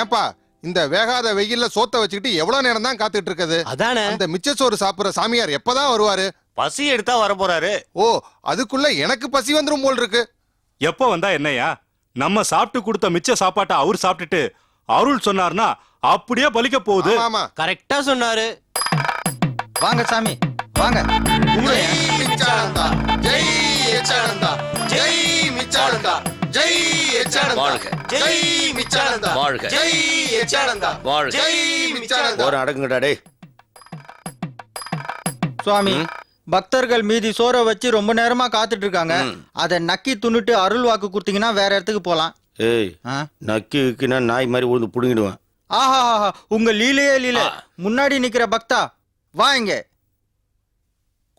ஏன்பா இந்த வேகாத வெயில்ல சோத்த வச்சுக்கிட்டு எவ்வளவு நேரம் தான் காத்துட்டு இருக்குது அதானே. அந்த மிச்ச சோறு சாப்பிடுற சாமியார் எப்பதான் வருவாரு? பசி எடுத்தா வர போறாரு ஓ அதுக்குள்ள எனக்கு பசி வந்துரும் போல் இருக்கு எப்போ வந்தா என்னையா நம்ம சாப்பிட்டு கொடுத்த மிச்ச சாப்பாட்டை அவர் சாப்பிட்டுட்டு அருள் சொன்னார்னா அப்படியே பலிக்க போகுது. ஆமா, கரெக்டா சொன்னாரு. வாங்க சாமி வாங்க. ஜெய் ஜெய் வாழ்க. ஜெய் மிச்சானந்தா வாழ்க. ஜெய் எச்சானந்தா வாழ்க. ஜெய் மிச்சானந்தா ஒரு அடங்குங்கடா டேய் சுவாமி பக்தர்கள் மீதி சோற வச்சு ரொம்ப நேரமா காத்துட்டு இருக்காங்க. அதை நக்கி துண்ணுட்டு அருள் வாக்கு கொடுத்தீங்கன்னா வேற இடத்துக்கு போலாம் ஏய் ஆ? நக்கி விக்கினா நாய் மாதிரி உழுந்து புடுங்கிடுவேன் ஆஹா ஆஹா, உங்க லீலையே லீலை. முன்னாடி நிக்கிற பக்தா வா இங்க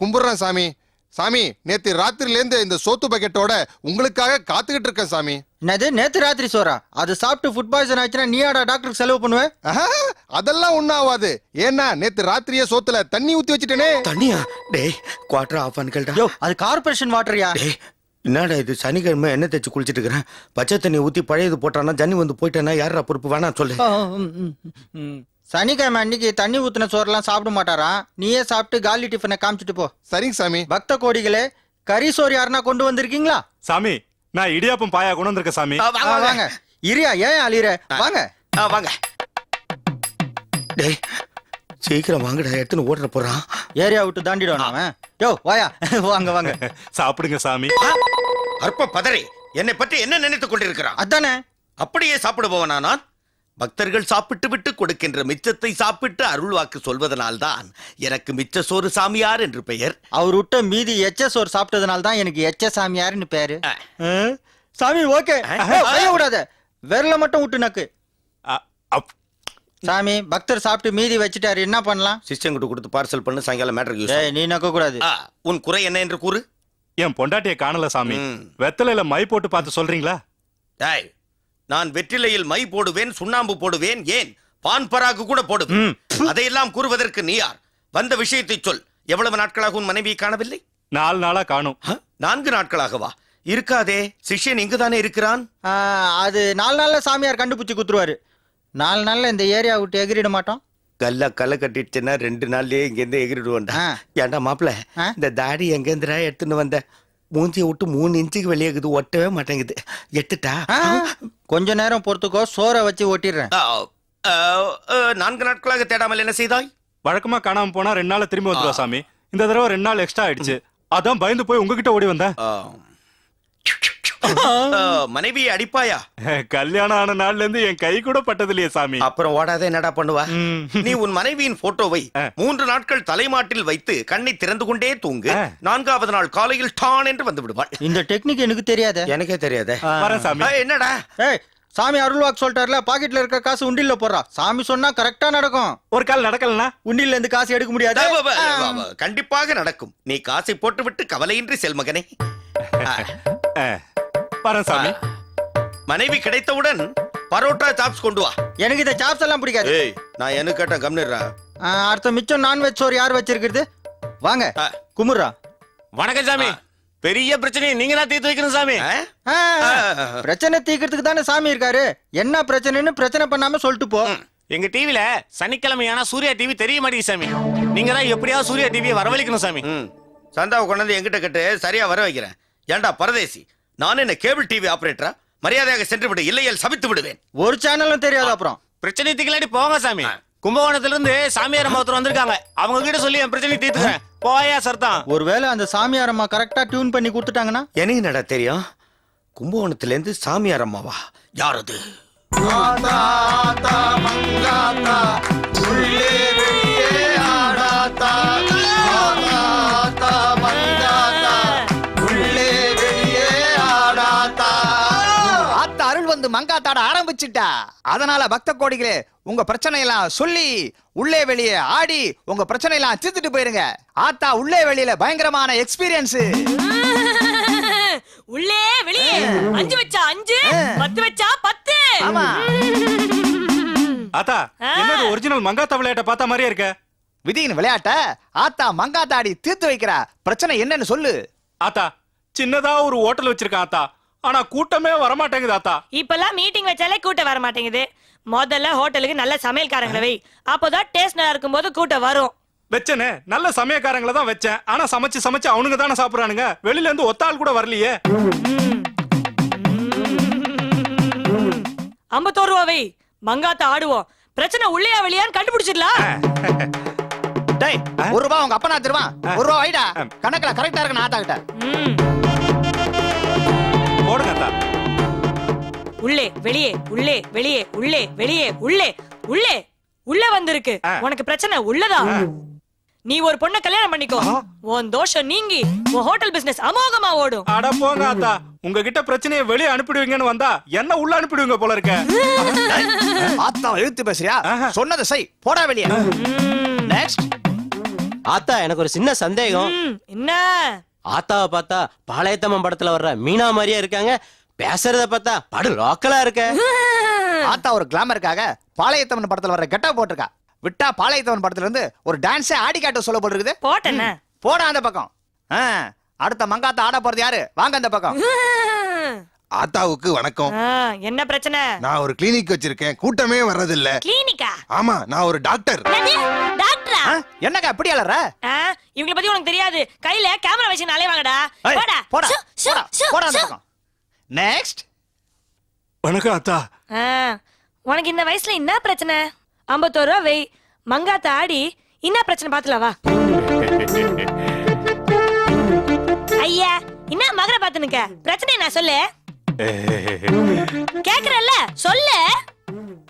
கும்பிடுறேன் சாமி சாமி நேத்து ராத்திரில இருந்து இந்த சோத்து பக்கெட்டோட உங்களுக்காக காத்துக்கிட்டு இருக்கேன் சாமி. என்னது நேத்து ராத்திரி சோறா? அது சாப்பிட்டு ஃபுட் பாய்சன் ஆச்சுன்னா நீயாடா டாக்டருக்கு செலவு பண்ணுவ? ஆஹா, அதெல்லாம் ஒண்ணும் ஆகாது ஏன்னா நேத்து ராத்திரியே சோத்துல தண்ணி ஊத்தி வச்சுட்டேனே. தண்ணியா? டேய் குவார்டர் ஆஃப் பண்ணிக்கல்டா யோ அது கார்பரேஷன் வாட்டர்யா டேய் என்னடா இது? சனிக்கிழமை எண்ணெய் தேய்ச்சி குளிச்சிட்டு இருக்கிறேன். பச்சை தண்ணி ஊத்தி பழையது போட்டானா ஜன்னி வந்து போயிட்டானா யாரா பொறுப்பு? வேணாம் சொல்லு. சனிக்கிழமை அன்னைக்கு தண்ணி ஊத்துன சோறெல்லாம் சாப்பிட மாட்டாராம் நீயே சாப்பிட்டு காலி டிஃபனை காமிச்சிட்டு போ. சரிங்க சாமி. பக்த கோடிகளே கறி சோறு யாருன்னா கொண்டு வந்திருக்கீங்களா? சாமி நான் இடியாப்பம் பாயா கொண்டு வந்திருக்கேன் சாமி. வாங்க வாங்க. இரியா ஏன் அழியிற? வாங்க. ஆ, வாங்க. டேய் சீக்கிரம் வாங்கடா எடுத்துன்னு ஓடுற போறான். ஏரியா விட்டு தாண்டிடுவான் அவன். யோ வாயா. வாங்க வாங்க. சாப்பிடுங்க சாமி. அற்ப பதறே. என்னை பற்றி என்ன நினைத்துக் கொண்டிருக்கிறான்? அதானே. அப்படியே சாப்பிடுபவனா நான்? பக்தர்கள் சாப்பிட்டு விட்டு கொடுக்கின்ற மிச்சத்தை சாப்பிட்டு அருள்வாக்கு சொல்வதனால்தான் எனக்கு மிச்ச சோறு சாமியார் என்று பெயர். அவர் விட்ட மீதி எச்ச சோறு சாப்பிட்டதுனால தான் எனக்கு எச்ச சாமியார்னு பேரு? சாமி ஓகே. விடாத விரல மட்டும் விட்டு நக்கு. அ- அப்- சாமி பக்தர் சாப்பிட்டு மீதி வச்சுட்டாரு. என்ன பண்ணலாம்? சிஸ்டங்கிட்ட கொடுத்து பார்சல் பண்ணு சாயங்காலம் மேட்டருக்கு யூஸ் டேய் நீ நக்க கூடாது. உன் குறை என்ன என்று கூறு? என் பொண்டாட்டிய காணல சாமி. வெத்தலையில மை போட்டு பார்த்து சொல்றீங்களா? டேய் நான் வெற்றிலையில் மை போடுவேன் சுண்ணாம்பு போடுவேன் ஏன்? பான் பராகு கூட போடுவேன். ம். அதையெல்லாம் கூறுவதற்கு நீ யார்? வந்த விஷயத்தை சொல். எவ்வளவு நாட்களாக உன் மனைவியை காணவில்லை? நாலு நாளா காணும்? நான்கு நாட்களாகவா? இருக்காதே. சிஷ்யன் இங்குதானே இருக்கிறான்? ஆ, அது நாலு நாள்ல சாமியார் கண்டுபிடிச்சு குத்துருவாரு. நாலு நாள்ல இந்த ஏரியா விட்டு எகிரிட மாட்டோம். கல்ல கல்ல கட்டிடுச்சுன்னா ரெண்டு நாள்லயே இங்க இருந்து எகிரிடுவோம்டா. ஏன்டா மாப்பிள ஆ? இந்த தாடி எங்க இருந்துடா எடுத்துன்னு வந்த? மூஞ்சியை விட்டு மூணு இன்ச்சுக்கு வெளியேக்குது ஒட்டவே மாட்டேங்குது. எட்டுட்டா? கொஞ்ச நேரம் பொறுத்துக்கோ சோறை வச்சு ஆ, நான்கு நாட்களாக தேடாமல் என்ன செய்தாய்? வழக்கமா காணாம போனா ரெண்டு நாள்ல திரும்பி வந்துருவா சாமி. இந்த தடவை ரெண்டு நாள் எக்ஸ்ட்ரா ஆயிடுச்சு. அதான் பயந்து போய் உங்ககிட்ட ஓடி வந்தேன். மனைவியை அடிப்பாயா? கல்யாணம் ஆன நாள்ல இருந்து என் கை கூட பட்டது இல்லையே சாமி. அப்புறம் ஓடாத என்னடா பண்ணுவா. நீ உன் மனைவியின் போட்டோவை. மூன்று நாட்கள் தலைமாட்டில் வைத்து கண்ணை திறந்து கொண்டே தூங்கு. நான்காவது நாள் காலையில் டான் என்று வந்து விடுவாள். இந்த டெக்னிக் எனக்கு தெரியாத. எனக்கே தெரியாதே. என்னடா? சாமி அருள்வாக்கு சொல்லிட்டார்ல பாக்கெட்ல இருக்க காசு உண்டில்ல போடுறா. சாமி சொன்னா கரெக்டா நடக்கும். ஒரு கால் நடக்கலனா? உண்டில்ல இருந்து காசு எடுக்க முடியாது. கண்டிப்பாக நடக்கும். நீ காசை போட்டுவிட்டு கவலையின்றி செல் மகனே. ஆ. வரேன் சாமி. மனைவி கிடைத்தவுடன் பரோட்டா சாப்ஸ் கொண்டு வா. எனக்கு இந்த சாப்ஸ் எல்லாம் பிடிக்காது. ஏய் நான் என்ன கேட்டேன் கம்னிடுறா ஆ, அடுத்த மிச்சம் நான்வெஜ் சோறு யார் வச்சிருக்கிறது? வாங்க. குமுறா. வணக்கம் சாமி. பெரிய பிரச்சனையை நீங்க தான் தீர்த்து வைக்கணும் சாமி. பிரச்சனை தீக்கிறதுக்கு தானே சாமி இருக்காரு. என்ன பிரச்சனைன்னு பிரச்சனை பண்ணாம சொல்லிட்டு போ. எங்க டிவில சனிக்கிழமை ஆனா சூர்யா டிவி தெரிய மாட்டேங்குது சாமி. நீங்க தான் எப்படியாவது சூர்யா டிவியை வரவழைக்கணும் சாமி. சந்தாவை கொண்டாந்து என்கிட்ட கட்டு சரியா வர வைக்கிறேன். ஏன்டா பரதேசி நான் என்ன கேபிள் டிவி ஆபரேட்டரா மரியாதையாக சென்று விடு இல்லையேல் சபித்து விடுவேன். ஒரு சேனலும் தெரியாது அப்புறம். பிரச்சனை தீக்கலாடி போங்க சாமி. கும்பகோணத்துல இருந்து சாமியார் அம்மா ஒருத்தர் வந்திருக்காங்க. அவங்க கிட்ட சொல்லி என் பிரச்சனை தீர்த்துக்கிறேன். போயா சர்தான் ஒருவேளை அந்த சாமியார் அம்மா கரெக்டா டியூன் பண்ணி கொடுத்துட்டாங்கன்னா? எனக்கு என்னடா தெரியும்? கும்பகோணத்துல இருந்து சாமியார் அம்மாவா? யார் அது? ஆத்த அருள் மங்காத்தாட ஆரம்பிச்சிட்டா. அதனால பக்த கோடிகளே உங்க பிரச்சனை எல்லாம் சொல்லி உள்ளே வெளியே ஆடி உங்க பிரச்சனை எல்லாம் தீர்த்துட்டு போயிருங்க. ஆத்தா உள்ளே வெளியில பயங்கரமான எக்ஸ்பீரியன்ஸ் உள்ளே வெளியே. அஞ்சு வச்சா அஞ்சு பத்து வச்சா பத்து. ஆமா. ஆத்தா என்னது ஒரிஜினல் மங்காத்தா விளையாட்ட பார்த்த மாதிரியே இருக்க? விதியின் விளையாட்ட ஆத்தா மங்காத்தாடி தீர்த்து வைக்கிறா. பிரச்சனை என்னன்னு சொல்லு. ஆத்தா சின்னதா ஒரு ஹோட்டல் வச்சிருக்கேன் ஆத்தா. ஆனா கூட்டமே வரமாட்டேங்குது ஆத்தா இப்பெல்லாம் மீட்டிங் வச்சாலே கூட்டம் வர மாட்டேங்குது முதல்ல ஹோட்டலுக்கு நல்ல சமையல்காரங்களை வை. அப்போதான் டேஸ்ட் நல்லா இருக்கும்போது கூட்டம் வரும். வச்சனே நல்ல சமயக்காரங்களை தான் வச்சேன். ஆனா சமைச்சு சமைச்சு அவனுங்க தானே சாப்பிடுறானுங்க. வெளியில இருந்து ஒத்தாள் கூட வரலையே. ஐம்பத்தோரு ரூபா வை. மங்காத்த ஆடுவோம். பிரச்சனை உள்ளேயா வெளியான்னு கண்டுபிடிச்சிடலாம் டேய் ஒரு ரூபா உங்க அப்பனா தருவான். ஒரு ரூபா வைடா கணக்குல கரெக்டா இருக்கு ஆத்தா கிட்ட ஆத்தா உள்ளே வெளியே உள்ளே வெளியே உள்ளே வெளியே உள்ளே உள்ளே உள்ளே வந்திருக்கு. உனக்கு பிரச்சனை உள்ளதா? நீ ஒரு பொண்ணை கல்யாணம் பண்ணிக்கோ. உன் தோஷம் நீங்கி உன் ஹோட்டல் பிசினஸ் அமோகமா ஓடும். அட போங்க ஆத்தா உங்ககிட்ட பிரச்சனையை வெளியே அனுப்பிடுவீங்கன்னு வந்தா என்ன உள்ள அனுப்பிடுவீங்க போல இருக்க? ஆத்தா எழுத்து பேசுறியா? சொன்னதை செய். போடா வெளியே. நெக்ஸ்ட் ஆத்தா எனக்கு ஒரு சின்ன சந்தேகம். என்ன? ஆத்தாவை பார்த்தா பாளையத்தம்மன் படத்துல வர்ற மீனா மாதிரியே இருக்காங்க. பேசுறத பார்த்தா படு லோக்கலா இருக்க. ஆத்தா ஒரு கிளாமருக்காக பாளையத்தவன் படத்துல வர கெட்டா போட்டிருக்கா. விட்டா பாளையத்தவன் படத்துல இருந்து ஒரு டான்ஸே ஆடி காட்ட சொல்ல போட்டிருக்குது. போட்டேன்ன போடா அந்த பக்கம். ஆ, அடுத்த மங்காத்த ஆட போறது யாரு? வாங்க அந்த பக்கம். ஆத்தாவுக்கு வணக்கம். என்ன பிரச்சனை? நான் ஒரு கிளினிக் வச்சிருக்கேன். கூட்டமே வர்றதில்ல. கிளினிக்கா ஆமா நான் ஒரு டாக்டர் டாக்டரா என்னக்கா இப்படி அலற? ஆ, இவங்கள பத்தி உனக்கு தெரியாது. கையில கேமரா வச்சு நாளே வாங்கடா. போடா. போடா போடா நெக்ஸ்ட் வணக்கம் ஆத்தா. ஆ, உனக்கு இந்த வயசுல என்ன பிரச்சனை? ஐம்பத்தோரு ரூபா வெய் மங்காத்த ஆடி என்ன பிரச்சனை பாத்துல வா. ஐயா என்ன மகர பாத்து நிக்க பிரச்சனை நான் சொல்லு. கேக்குறல்ல சொல்லு.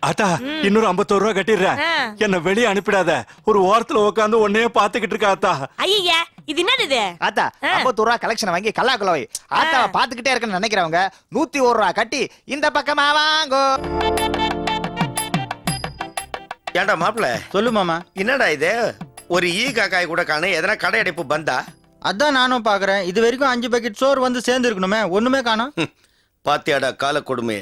ஆத்தா இன்னொரு ஐம்பத்தோரு ரூபா கட்டிடுறேன். என்ன வெளியே அனுப்பிடாத. ஒரு ஓரத்துல உட்காந்து உன்னையே பாத்துக்கிட்டு இருக்க ஆத்தா ஐயா இது என்னது இது? ஆத்தா. ஐம்பத்தூர் ரூபா கலெக்ஷன் வாங்கி கல்லாக்குள்ள வை. ஆத்தாவை பாத்துக்கிட்டே இருக்கேன்னு நினைக்கிறவங்க நூத்தி ஒரு ரூபா கட்டி இந்த பக்கமா வாங்கோ. ஏன்டா மாப்பிள சொல்லு மாமா. என்னடா இது? ஒரு ஈ காக்காய் கூட காண எதனா கடை அடைப்பு பந்தா அதான் நானும் பாக்குறேன். இது வரைக்கும் அஞ்சு பக்கெட் சோறு வந்து சேர்ந்து இருக்கணுமே ஒண்ணுமே காணோம். பாத்தியாடா கால கொடுமை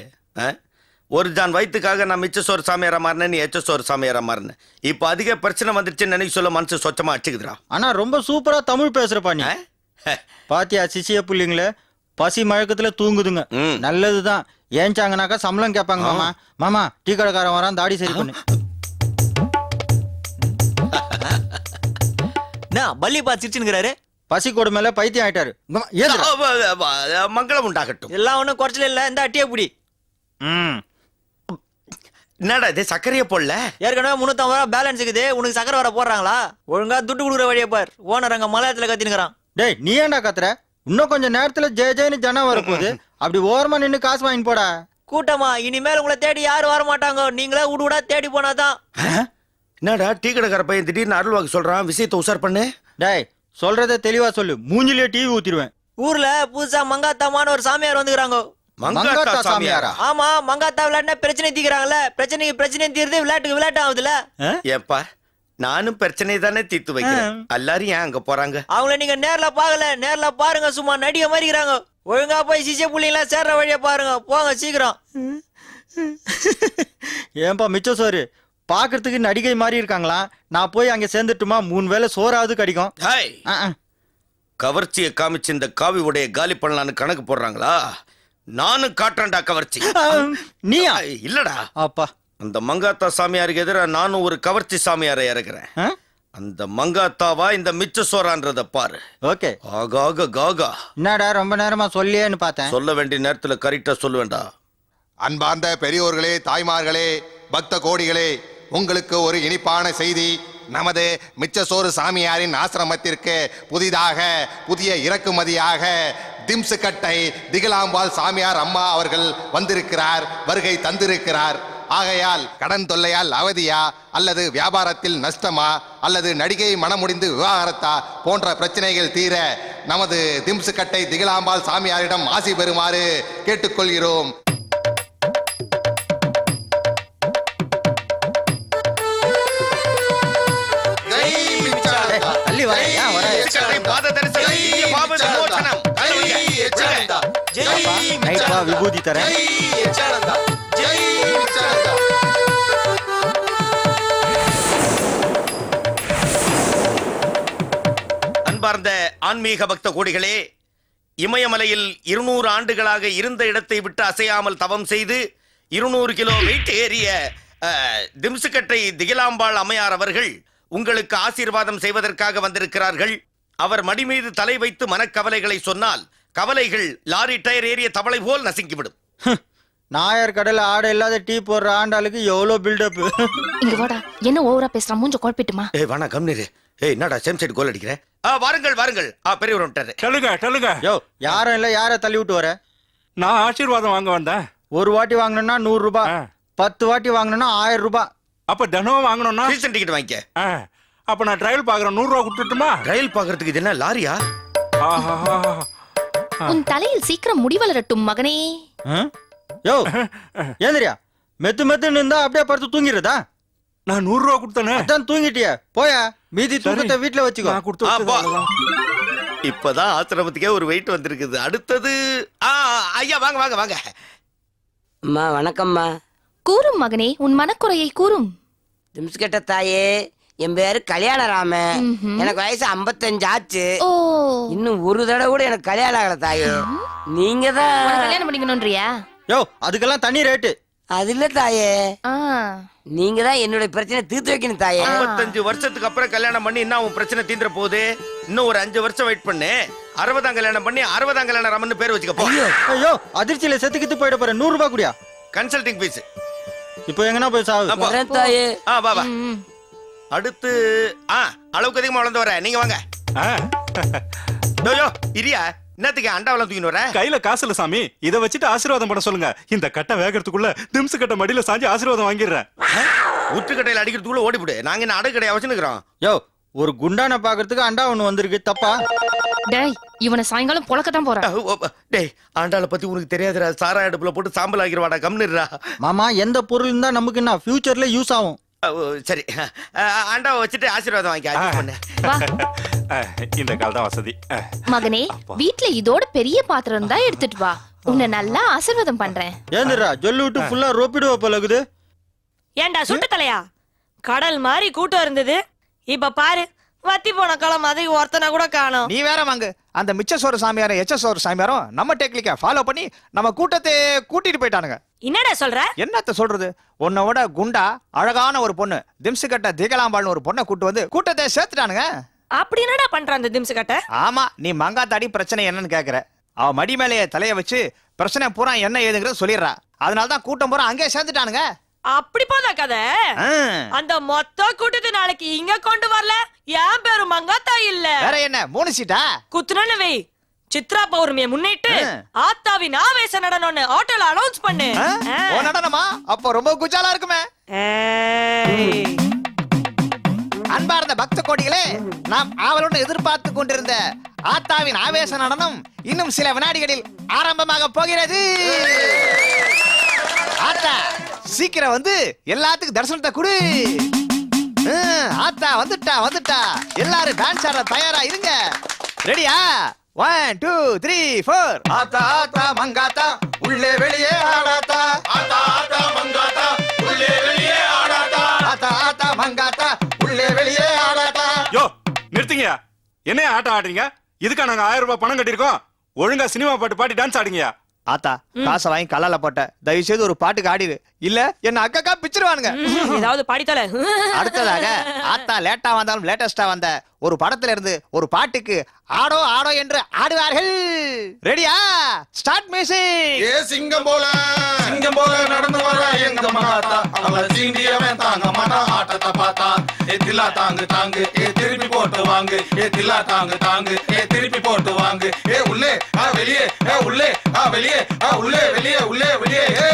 ஒரு ஜான் வயிற்றுக்காக நான் மிச்ச சோறு சாமியாரா மாறினேன் நீ எச்ச சோறு சாமியாரா மாறினேன் இப்போ அதிக பிரச்சனை வந்துருச்சுன்னு நினைக்க சொல்ல மனசு சொச்சமா அடிச்சுக்குதுடா. ஆனா ரொம்ப சூப்பரா தமிழ் பேசுறப்பா நீ. பாத்தியா சிசிய புள்ளிங்களே? பசி மழக்கத்துல தூங்குதுங்க. ம். நல்லதுதான். ஏஞ்சாங்கனாக்கா சம்பளம் கேட்பாங்க மாமா. மாமா டீ கடைக்காரன் வரான் தாடி சரி பண்ணு. என்ன பள்ளி பார்த்து சிரிச்சுங்கிறாரு பசி கொடுமையில பைத்தியம் ஆயிட்டாரு. மங்களம் உண்டாகட்டும். எல்லாம் ஒண்ணும் குறைச்சல இல்ல. இந்த அட்டியே புடி. ம். என்னடா இது சர்க்கரையை போடல? ஏற்கனவே முன்னூத்தம்பது ரூபா பேலன்ஸ் இருக்குது. உனக்கு சக்கரை வர போடுறாங்களா? ஒழுங்கா துட்டு கொடுக்குற வழியை பார். ஓனர் அங்க மலையத்துல கத்தினுக்கிறான் டேய் நீ ஏன்டா கத்துற? இன்னும் கொஞ்சம் நேரத்துல ஜெய ஜெயன்னு ஜனம் வரப்போகுது. அப்படி ஓரமா நின்னு காசு வாங்கி போடா. கூட்டமா இனிமேல் உங்களை தேடி யாரும் வர மாட்டாங்க? நீங்களே விடு விடா தேடி போனாதான். என்னடா டீ கடைக்கார பையன் திடீர்னு அருள்வாக்கு சொல்றான் விஷயத்தை உசார் பண்ணு. டேய் சொல்றத தெளிவா சொல்லு. மூஞ்சிலே டிவி ஊத்திடுவேன். ஊர்ல புதுசா மங்காத்தாமான ஒரு சாமியார் வந்துக்கிறாங்க. மங்காத்தா சாமியாரா? ஆமா மங்காத்தா விளையாடினா பிரச்சனை தீக்கிறாங்கல்ல. பிரச்சனைக்கு பிரச்சனை தீருது விளையாட்டுக்கு விளையாட்டு ஆகுதுல ஏப்பா நானும் பிரச்சனையை தானே தீர்த்து வைக்கிறேன். எல்லாரும் ஏன் அங்க போறாங்க? அவங்கள நீங்க நேர்ல பாக்கல நேர்ல பாருங்க சும்மா நடிக மாதிரி இருக்கிறாங்க ஒழுங்கா போய் சிசிய புள்ளிங்களா சேர்ற வழியை பாருங்க. போங்க சீக்கிரம். ஏன்பா மிச்ச சோறு? பாக்குறதுக்கு நடிகை மாதிரி இருக்காங்களா? நான் போய் அங்க சேர்ந்துட்டுமா? மூணு வேளை சோறாவது கிடைக்கும். ஹாய். கவர்ச்சியை காமிச்சு இந்த காவி உடைய காலி பண்ணலான்னு கணக்கு போடுறாங்களா? நானும் காட்டுறேன்டா கவர்ச்சி. நீயா? இல்லடா. அப்பா. அந்த மங்காத்தா சாமியாருக்கு எதிராக நானும் ஒரு கவர்ச்சி சாமியாரை இறக்குறேன். ஆ? அந்த மங்காத்தாவா இந்த மிச்ச சோறான்றத பாரு. ஓகே. ஆகாக காகா. என்னடா ரொம்ப நேரமா சொல்லியேன்னு பார்த்தேன். சொல்ல வேண்டிய நேரத்துல கரெக்டா சொல்லுவேண்டா அன்பார்ந்த பெரியோர்களே தாய்மார்களே பக்த கோடிகளே உங்களுக்கு ஒரு இனிப்பான செய்தி. நமது மிச்சசோறு சாமியாரின் ஆசிரமத்திற்கு புதிதாக புதிய இறக்குமதியாக திம்சுக்கட்டை திகிலாம்பாள் சாமியார் அம்மா அவர்கள் வந்திருக்கிறார் வருகை தந்திருக்கிறார். ஆகையால் கடன் தொல்லையால் அவதியா அல்லது வியாபாரத்தில் நஷ்டமா அல்லது நடிகை மனமுடிந்து விவாகரத்தா போன்ற பிரச்சனைகள் தீர நமது திம்சுக்கட்டை திகிலாம்பாள் சாமியாரிடம் ஆசி பெறுமாறு கேட்டுக்கொள்கிறோம். விபூதி தரேன் அன்பார்ந்த ஆன்மீக பக்த கோடிகளே இமயமலையில் இருநூறு ஆண்டுகளாக இருந்த இடத்தை விட்டு அசையாமல் தவம் செய்து இருநூறு கிலோ வெயிட் ஏறிய திம்சுக்கட்டை திகிலாம்பாள் அம்மையார் அவர்கள் உங்களுக்கு ஆசீர்வாதம் செய்வதற்காக வந்திருக்கிறார்கள். அவர் மடி மீது தலை வைத்து மனக்கவலைகளை சொன்னால் கவலைகள் லாரி டயர் ஏறிய தவளை போல் நசுங்கிவிடும். நாயர் கடல ஆடை இல்லாத டீ போடுற ஆண்டாளுக்கு எவ்வளவு பில்டப் இங்க வாடா என்ன ஓவரா பேசுறான் மூஞ்ச குழப்பிட்டுமா? ஏய் வாணா கம்னிரு ஏய் என்னடா சேம் சைடு கோல் அடிக்கிற? ஆ வாருங்கள் வாருங்கள். ஆ பெரியவர் வந்துட்டாரு. சொல்லுங்க சொல்லுங்க யோ யாரும் இல்ல யார தள்ளி விட்டு வர? நான் ஆசீர்வாதம் வாங்க வந்தேன். ஒரு வாட்டி வாங்கணும்னா நூறு ரூபாய். பத்து வாட்டி வாங்கணும்னா ஆயிரம் ரூபாய் அப்ப தினமும் வாங்கணும்னா சீசன் டிக்கெட் வாங்கிக்க. ஆ, அப்ப நான் டிரைவல் பாக்குறேன் நூறு ரூபா கொடுத்துட்டுமா? ரயில் பாக்குறதுக்கு இது என்ன லாரியா? ஆஹா. உன் தலையில் சீக்கிரம் முடிவளரட்டும் மகனே? யோ ஏந்திரியா? மெத்து மெத்துன்னு இருந்தா அப்படியே படுத்து தூங்கிடுறதா? நான் நூறு ரூபா கொடுத்தனே. அதான் தூங்கிட்டியா. போயா மீதி தூக்கத்தை வீட்டுல வச்சுக்கோ. இப்பதான் ஆசிரமத்துக்கே ஒரு வெயிட் வந்திருக்குது. அடுத்தது ஆ ஐயா வாங்க வாங்க வாங்க. அம்மா வணக்கம்மா. கூறும் மகனே உன் மனக்குறையை கூறும். திம்ஸ்கெட்ட தாயே என் பேரு கல்யாணராமன். ம்ஹும். எனக்கு வயசு 55 ஆச்சு. இன்னும் ஒரு தடவை கூட எனக்கு கல்யாணம் ஆகல தாயே. நீங்க தான் கல்யாணம் பண்ணிக்கணும்ன்றியா? யோ அதுக்கெல்லாம் தனி ரேட்டு அது இல்ல தாயே. ஆ. நீங்க தான் என்னுடைய பிரச்சனை தீர்த்து வைக்கணும் தாயே. ஐம்பத்தஞ்சு வருஷத்துக்கு அப்புறம் கல்யாணம் பண்ணி என்ன உன் பிரச்சனை தீந்துற போகுது இன்னும் ஒரு அஞ்சு வருஷம் வெயிட் பண்ணு. அறுபதாம் கல்யாணம் பண்ணி அறுபதாம் கல்யாணம் ராமன் பேர் வச்சுக்க போ. ஐயோ. அதிர்ச்சியில செத்துக்கிட்டு போயிட போற நூறு ரூபாய் குடியா. கன்சல்டிங் ஃபீஸ் இப்போ எங்கனா போய் சாவு. வரேன் தாயே. ஆ வா வா. ம். அடுத்து ஆ அளவுக்கு அதிகமா வளர்ந்து வர நீங்க வாங்க. யோயோ இரியா என்னத்துக்கு அண்டாவெல்லாம் தூக்கின்னு வர? கையில காசு இல்ல சாமி. இத வச்சுட்டு ஆசீர்வாதம் பண்ண சொல்லுங்க. இந்த கட்டை வேகறதுக்குள்ள திம்சு கட்டை மடியில சாஞ்சி ஆசீர்வாதம் வாங்கிடுறேன். உற்றுக்கட்டையில அடிக்கிறதுக்குள்ள ஓடிவிடு நாங்க என்ன அடகு கடையா வச்சுருக்கிறோம் யோ ஒரு குண்டான பாக்குறதுக்கு அண்டா ஒண்ணு வந்திருக்கு. தப்பா? டேய் இவனை சாயங்காலம் பொழக்கத்தான் போறேன். டேய் ஆண்டாளை பத்தி உனக்கு தெரியாதுடா. சாரா அடுப்புல போட்டு சாம்பல் ஆகிருவாடா கம்னிடுறா மாமா எந்த பொருள் இருந்தா நமக்கு என்ன? ஃபியூச்சர்ல யூஸ் ஆகும். சரி. அஹ், ஆண்டாவை வச்சுட்டு ஆசீர்வாதம் வாங்கி இந்த கால் தான் வசதி. மகனே வீட்ல இதோட பெரிய பாத்திரம் தான் எடுத்துட்டு வா. உன்னை நல்லா ஆசீர்வாதம் பண்றேன். ஏந்திரா ஜொல்லு விட்டு ஃபுல்லா ரோப்பிடுவா போலகுது ஏன்டா சுட்ட தலையா கடல் மாதிரி கூட்டம் இருந்தது. இப்ப பாரு வத்தி போன களம் மாதிரி ஒருத்தனை கூட காணோம். நீ வேற வாங்கு. அந்த மிச்சசோறு சாமியாரும் எச்சசோறு சாமியாரும் நம்ம டெக்னிக்கை ஃபாலோ பண்ணி நம்ம கூட்டத்தை கூட்டிட்டு போயிட்டானுங்க. என்னடா சொல்ற? என்னத்த சொல்றது? உன்னை விட குண்டா அழகான ஒரு பொண்ணு திம்சுகட்ட திகலாம்பாள்னு ஒரு பொண்ணை கூட்டு வந்து கூட்டத்தை சேர்த்துட்டானுங்க. அப்படி என்னடா பண்ற அந்த திம்சு கட்ட? ஆமா நீ மங்காத்தாடி பிரச்சனை என்னன்னு கேக்குற. அவ மடி மேலேயே தலைய வச்சு பிரச்சனை பூரா என்ன ஏதுங்கிறத சொல்லிடுறா. அதனால தான் கூட்டம் பூரா அங்கேயே சேர்ந்துட்டானுங்க. அப்படி போதா கதை. அந்த மொத்த கூட்டத்தை நாளைக்கு இங்க கொண்டு வரல. என் பேரு மங்காத்தா இல்ல. வேற என்ன? மூணு சீட்டா? குத்துனன்னு வை. சித்ரா பௌர்ணமியை முன்னிட்டு. ஆத்தாவின் ஆவேச நடனம்னு ஆட்டோல அனௌன்ஸ் பண்ணு. நடனமா? அப்போ ரொம்ப குஜாலா இருக்குமே. அன்பார்ந்த பக்த கோடிகளே நாம் ஆவலுடன் எதிர்பார்த்து கொண்டிருந்த ஆத்தாவின் ஆவேச நடனம் இன்னும் சில வினாடிகளில் ஆரம்பமாக போகிறது. ஆத்தா சீக்கிரம் வந்து எல்லாத்துக்கும் தரிசனத்தை கொடு. ஆத்தா வந்துட்டா வந்துட்டா. எல்லாரும் டான்ஸ் ஆட தயாரா இருங்க. ரெடியா ஒன் டூ த்ரீ ஃபோர் ஆத்தா ஆத்தா மங்காத்தா உள்ளே வெளியே ஆடாத்தா. ஆத்தா ஆத்தா மங்காத்தா உள்ளே வெளியே ஆடாத்தா. ஆத்தா ஆத்தா மங்காத்தா உள்ளே வெளியே ஆடாத்தா. யோ நிறுத்துங்கயா என்னைய ஆட்டம் ஆடுறீங்க? இதுக்கா நாங்க ஆயிரம் ரூபாய் பணம் கட்டியிருக்கோம். ஒழுங்கா சினிமா பாட்டு பாடி டான்ஸ் ஆடுங்கயா ஆத்தா காசை வாங்கி கல்லால போட்ட. தயவு செய்து ஒரு பாட்டுக்கு ஆடிடு இல்ல என்ன அக்கா பிச்சிருவானுங்க. ஏதாவது பாடித்தல. அடுத்ததாக ஆத்தா லேட்டா வந்தாலும் லேட்டஸ்டா வந்த ஒரு படத்துல இருந்து ஒரு பாட்டுக்கு ஆடோ ஆடோ என்று ஆடுவார்கள். ரெடியா ஸ்டார்ட் மியூசிக் ஏ சிங்கம் போல சிங்கம் போல நடந்து வர எங்க மகாத்தா. அவள சீண்டியவன் தாங்க மாட்டா ஆட்டத்தை பார்த்தா. ஏ தில்லா தாங்கு தாங்கு ஏ திருப்பி போட்டு வாங்கு. ஏ தில்லா தாங்கு தாங்கு ஏ திருப்பி போட்டு வாங்கு. ஏ உள்ளே ஆ வெளியே ஏ உள்ளே ஆ வெளியே ஆ உள்ளே வெளியே உள்ளே வெளியே. ஏ.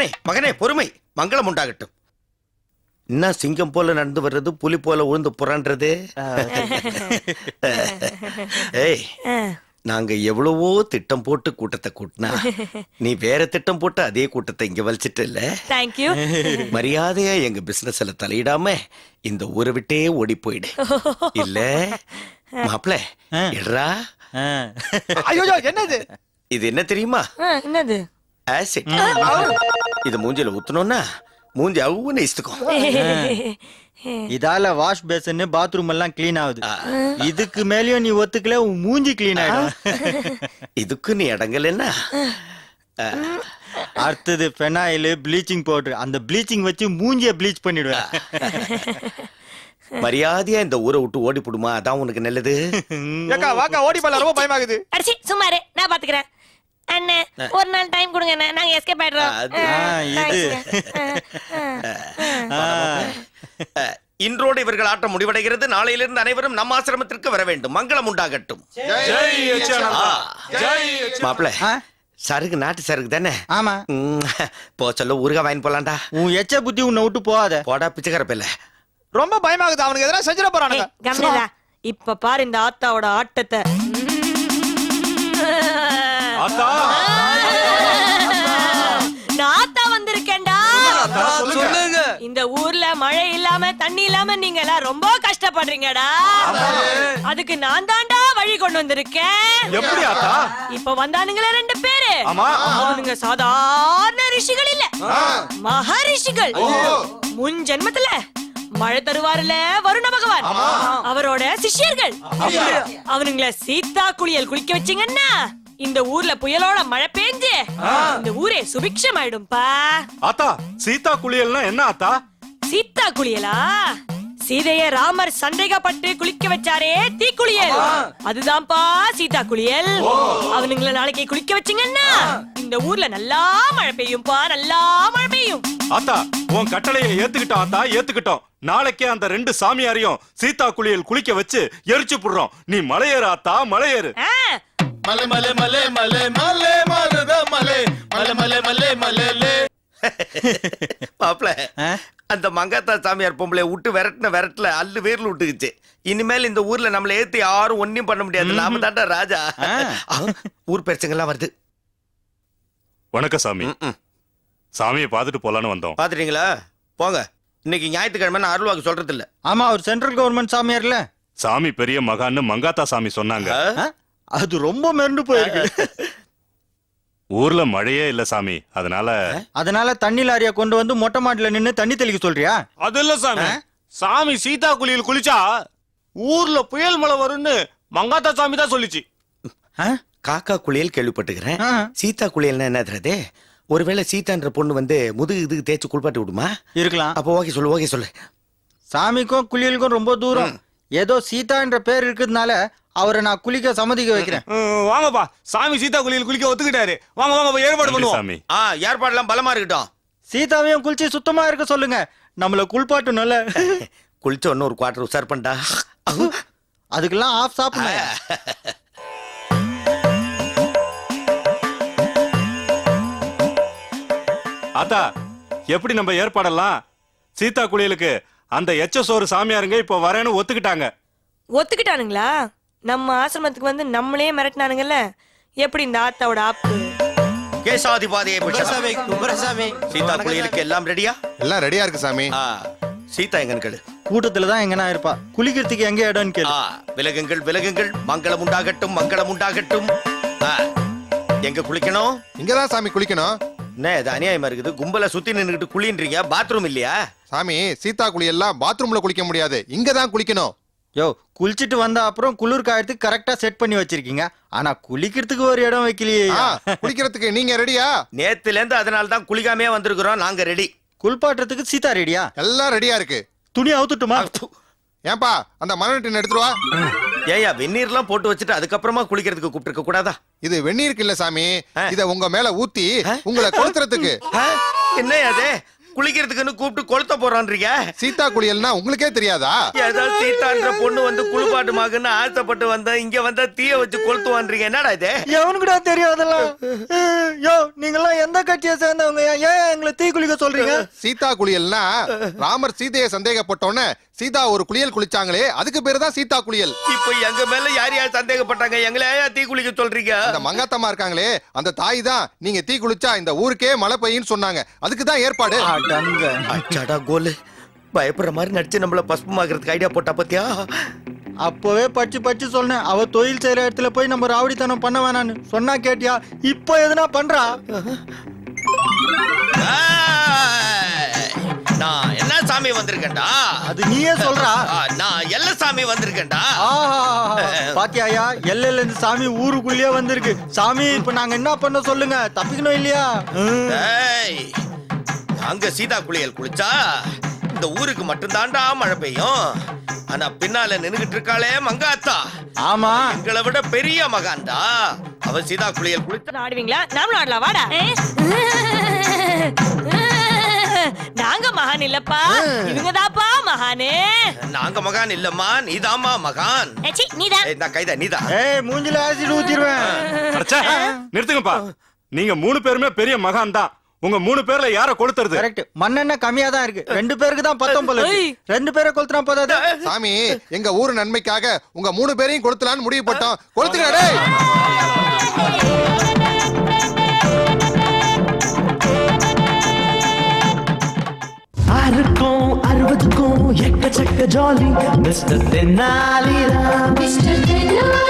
மகனே மகனே பொறுமை. மங்களம் உண்டாகட்டும். என்ன சிங்கம் போல நடந்து வர்றது புலி போல உழுந்து புறன்றது? ஏய் நாங்க எவ்வளவோ திட்டம் போட்டு கூட்டத்தை கூட்டினா நீ வேற திட்டம் போட்டு அதே கூட்டத்தை இங்க வலிச்சிட்டு இல்ல தேங்க்யூ மரியாதையா எங்க பிசினஸ்ல தலையிடாம இந்த ஊரை விட்டே ஓடி போயிடு. இல்ல மாப்பிள இடரா ஐயோ என்னது? இது என்ன தெரியுமா? என்னது? ஆசிட் இது மூஞ்சில ஊத்தணும்னா மூஞ்சி அவ்வளவு இஸ்துக்கும் இதால வாஷ் பேசன் பாத்ரூம் எல்லாம் க்ளீன் ஆகுது. இதுக்கு மேலயும் நீ ஒத்துக்கல உன் மூஞ்சி க்ளீன் ஆயிடும். இதுக்கு நீ அடங்கலைன்னா அடுத்தது ஃபெனாயில் ப்ளீச்சிங் பவுடர் அந்த ப்ளீச்சிங் வச்சு மூஞ்சிய ப்ளீச் பண்ணிடுவேன். மரியாதையா இந்த ஊரை விட்டு ஓடி போடுமா அதான் உனக்கு நல்லது. வாக்கா ஓடி போல ரொம்ப பயமாகுது. அடிச்சி சும்மாரு நான் பாத்துக்கிறேன். அண்ணே ஒரு நாள் டைம் கொடுங்க அண்ணே. நாங்க எஸ்கேப் ஆயிடுறோம். இது. இன்றோடு இவர்கள் ஆட்டம் முடிவடைகிறது. நாளையிலிருந்து அனைவரும் நம்ம ஆசிரமத்திற்கு வர வேண்டும். மங்களம் உண்டாகட்டும். மாப்பிள ஆ? சருகு நாட்டு சருகு தானே? ஆமா. போ சொல்ல ஊருகா வாங்கி போலாம்டா. உன் எச்ச புத்தி உன்னை விட்டு போகாத. போடா பிச்சைக்கார பிள்ளை. ரொம்ப பயமாகுது. அவனுக்கு எதனா செஞ்சிட போறானுங்க. இப்ப பாரு இந்த ஆத்தாவோட ஆட்டத்தை. ஆத்தா நான் ஆத்தா வந்திருக்கேன்டா சொல்லுங்க. இந்த ஊர்ல மழை இல்லாம தண்ணி இல்லாம நீங்க எல்லாம் ரொம்ப கஷ்டப்படுறீங்கடா. அதுக்கு நான் தான்டா வழி கொண்டு வந்திருக்கேன். எப்படி ஆத்தா? இப்ப வந்தானுங்களே ரெண்டு பேரு. ஆமா. அவனுங்க சாதாரண ரிஷிகள் இல்ல. மகரிஷிகள். முன் ஜென்மத்துல மழை தருவாருல வருண பகவான். அவரோட சிஷ்யர்கள். அவனுங்கள சீதா குளியல் குளிக்க வச்சீங்கன்னா இந்த ஊர்ல புயலோட மழை பெஞ்சு இந்த ஊரே சுபிக்ஷம் ஆயிடும்பா ஆத்தா சீதா குளியல்னா என்ன ஆத்தா? சீதா குளியலா? சீதைய ராமர் சந்தேகப்பட்டு குளிக்க வச்சாரே தீக்குளியல். அதுதான்ப்பா சீதா குளியல். அவனுங்கள நாளைக்கு குளிக்க வச்சீங்கன்னா இந்த ஊர்ல நல்லா மழை பெய்யும்பா நல்லா மழை பெய்யும். ஆத்தா உன் கட்டளையை ஏத்துக்கிட்டோம் ஆத்தா ஏத்துக்கிட்டோம். நாளைக்கே அந்த ரெண்டு சாமியாரையும் சீதா குளியல் குளிக்க வச்சு எரிச்சு புடுறோம். நீ மலையேறு ஆத்தா மலையேறு. மலை மலை மலை மலை மலை மருத மலை. மலை மலை மலை மலை. மாப்பிள? அந்த மங்காத்தா சாமியார் பொம்பளை விட்டு விரட்டின விரட்டல அல்லு வேர்ல விட்டுக்குச்சு. இனிமேல் இந்த ஊர்ல நம்மள ஏத்தி யாரும் ஒன்னும் பண்ண முடியாது. நாம தாண்டா ராஜா. ஆ, ஊர் பிரச்சனைலாம் வருது. வணக்கம் சாமி. சாமியை பார்த்துட்டு போலான்னு வந்தோம். பாத்துட்டீங்களா போங்க. இன்னைக்கு ஞாயிற்றுக்கிழமை நான் அருள்வாக்கு சொல்றது இல்ல ஆமா அவர் சென்ட்ரல் கவர்மெண்ட் சாமியார்ல. சாமி பெரிய மகான்னு மங்காத்தா சாமி சொன்னாங்க. ஆ? அது ரொம்ப மெரண்டு போயிருக்கு. ஊர்ல மழையே இல்ல சாமி. அதனால அதனால தண்ணி லாரியா கொண்டு வந்து மொட்டை மாட்டுல நின்னு தண்ணி தெளிக்க சொல்றியா? அது இல்ல சாமி. சாமி சீதா குளியல் குளிச்சா ஊர்ல புயல் மழை வரும்னு மங்காத்தா சாமி தான் சொல்லிச்சு. ஆ? காக்கா குளியல் கேள்விப்பட்டுக்கிறேன் ஆ. சீதா குளியல்னா என்னது ஒருவேளை சீதான்ற பொண்ணு வந்து முதுகு இதுக்கு தேய்ச்சி குளிப்பாட்டி விடுமா? இருக்கலாம். அப்போ ஓகே சொல்லு ஓகே சொல்லு. சாமிக்கும் குளியலுக்கும் ரொம்ப தூரம். ஏதோ சீதான்ற பேர் இருக்கிறதுனால அவரை நான் குளிக்க சம்மதிக்க வைக்கிறேன். வாங்கப்பா. சாமி சீதா குளியல் குளிக்க ஒத்துக்கிட்டாரு. வாங்க வாங்க ஏற்பாடு பண்ணுவோம். சாமி. ஆ ஏற்பாடுலாம் பலமா இருக்கட்டும். சீதாவையும் குளிச்சு சுத்தமா இருக்க சொல்லுங்க. நம்மள குளிப்பாட்டணும்ல குளிச்ச ஒன்னு ஒரு குவார்டர் உசார் பண்ணிட்டா. அதுக்கெல்லாம் ஆஃப் சாப்பிடுங்க. ஆத்தா எப்படி நம்ம ஏற்பாடெல்லாம் சீதா குளியலுக்கு அந்த எச்ச சோறு சாமியாருங்க இப்ப வரேன்னு ஒத்துக்கிட்டாங்க. ஒத்துக்கிட்டானுங்களா? நம்ம ஆசிரமத்துக்கு வந்து நம்மளே மிரட்டினானுங்கல்ல? எப்படி இந்த ஆத்தாவோட ஆப்பு? கேசாதிபாதையை குமரசாமி குமரசாமி சீதா குளியலுக்கு எல்லாம் ரெடியா எல்லாம் ரெடியா இருக்கு சாமி. சீதா எங்கன்னு கேளு. கூட்டத்துல தான் எங்கனா இருப்பா. குளிக்கிறதுக்கு எங்க இடம்னு கேளு. விலகுங்கள் விலகுங்கள். மங்களம் உண்டாகட்டும் மங்களம் உண்டாகட்டும். எங்க குளிக்கணும்? இங்கதான் சாமி குளிக்கணும். என்ன இது அநியாயமா இருக்குது? கும்பல சுத்தி நின்னுகிட்டு குளின்றீங்க? பாத்ரூம் இல்லையா? சாமி சீதா குளியெல்லாம் பாத்ரூம்ல குளிக்க முடியாது. இங்கதான் குளிக்கணும். யோ குளிச்சிட்டு வந்த அப்புறம் குளிர் காயத்துக்கு கரெக்டா செட் பண்ணி வச்சிருக்கீங்க. ஆனா குளிக்கிறதுக்கு ஒரு இடம் வைக்கலையே. குளிக்கிறதுக்கு நீங்க ரெடியா நேத்துல இருந்து அதனால தான் குளிக்காமே வந்திருக்கிறோம். நாங்க ரெடி குளிப்பாட்டுறதுக்கு சீதா ரெடியா எல்லாம் ரெடியா இருக்கு. துணி அவுத்துட்டுமா? ஏன்பா அந்த மணவெட்டின் எடுத்துட்டு வா. ஏயா வெந்நீர்லாம் போட்டு வச்சுட்டு அதுக்கப்புறமா குளிக்கிறதுக்கு கூப்பிட்டு கூடாதா? இது வெந்நீருக்கு இல்ல சாமி. இத உங்க மேல ஊத்தி உங்களை கொளுத்துறதுக்கு? என்ன அது? குளிக்கிறதுக்குன்னு கூப்பிட்டு கொளுத்த போறான்றீங்க? சீதா குளியல்னா உங்களுக்கே தெரியாதா? ஏதோ சீதான்ற பொண்ணு வந்து குளிப்பாட்டு மகன்னு ஆசைப்பட்டு வந்தா இங்க வந்தா தீய வச்சு கொளுத்துவான்றீங்க. என்னடா இது? எவனுக்குடா தெரியும் அதெல்லாம் யோ நீங்கெல்லாம் எந்த கட்சியை சேர்ந்தவங்க? ஏன் எங்களை தீ குளிக்க சொல்றீங்க? சீதா குளியல்னா ராமர் சீதையை சந்தேகப்பட்டோன்னே சீதா ஒரு குளியல் குளிச்சாங்களே அதுக்கு பேரு தான் சீதா குளியல். இப்ப எங்க மேல யார் யார் சந்தேகப்பட்டாங்க? எங்களை ஏன் தீ குளிக்க சொல்றீங்க? அந்த மங்காத்தம்மா இருக்காங்களே அந்த தாய் தான் நீங்க தீ குளிச்சா இந்த ஊருக்கே மழை பெய்யும்னு சொன்னாங்க. அதுக்கு தான் ஏற்பாடு. அடங்க. அச்சாடா கோலு. பயப்படுற மாதிரி நடிச்சு நம்மள பஸ்பமாக்குறதுக்கு ஐடியா போட்டா பத்தியா? அப்பவே பச்சு பச்சு சொன்னேன். அவ தொழில் செய்யற இடத்துல போய் நம்ம ராவடித்தனம் பண்ண வேணான்னு சொன்னா கேட்டியா? இப்போ எதுனா பண்றா? நான் என்ன சாமி வந்திருக்கேன்டா. அது நீயே சொல்றா. நான் எல்ல சாமி வந்திருக்கேன்டா. ஆஹா, பாத்தியாயா? எல்லையில இருந்து சாமி ஊருக்குள்ளேயே வந்திருக்கு. சாமி இப்ப நாங்க என்ன பண்ண சொல்லுங்க? தப்பிக்கணும் இல்லையா? நாங்க சீதா குளியல் குளிச்சா இந்த ஊருக்கு மட்டும்தான்டா மழை பெய்யும். ஆனா பின்னால நின்னுகிட்டு இருக்காளே மங்காத்தா. ஆமா. எங்களை விட பெரிய மகான்டா. அவ சீதா குளியல் குளிச்சா ஆடுவீங்களா? நாமளும் ஆடலாம் வாடா. நாங்க மகான் இல்லப்பா. இவங்க தாப்பா மகானே. நாங்க மகான் இல்லம்மா நீதாம்மா மகான். ஏச்சி, நீதான் ஏய், நான் கைதா நீதான் ஏய் மூஞ்சில ஆசிட் ஊத்திடுவேன் நிறுத்துங்கப்பா. நீங்க மூணு பேருமே பெரிய மகான் தான் உங்க மூணு பேர்ல யார கொளுத்துறது? கரெக்ட் மண்ணெண்ணெய் கம்மியா தான் இருக்கு. ரெண்டு பேருக்கு தான் பத்தம் போல. ரெண்டு பேரை கொளுத்துனா போதாது? சாமி எங்க ஊரு நன்மைக்காக உங்க மூணு பேரையும் கொளுத்தலான்னு முடிவு போட்டோம். கொளுத்துங்க டேய். ஆறுக்கும் அறுபதுக்கும் எக்கச்சக்க ஜாலி மிஸ்டர் தென்னாலிராம். யாருக்கும்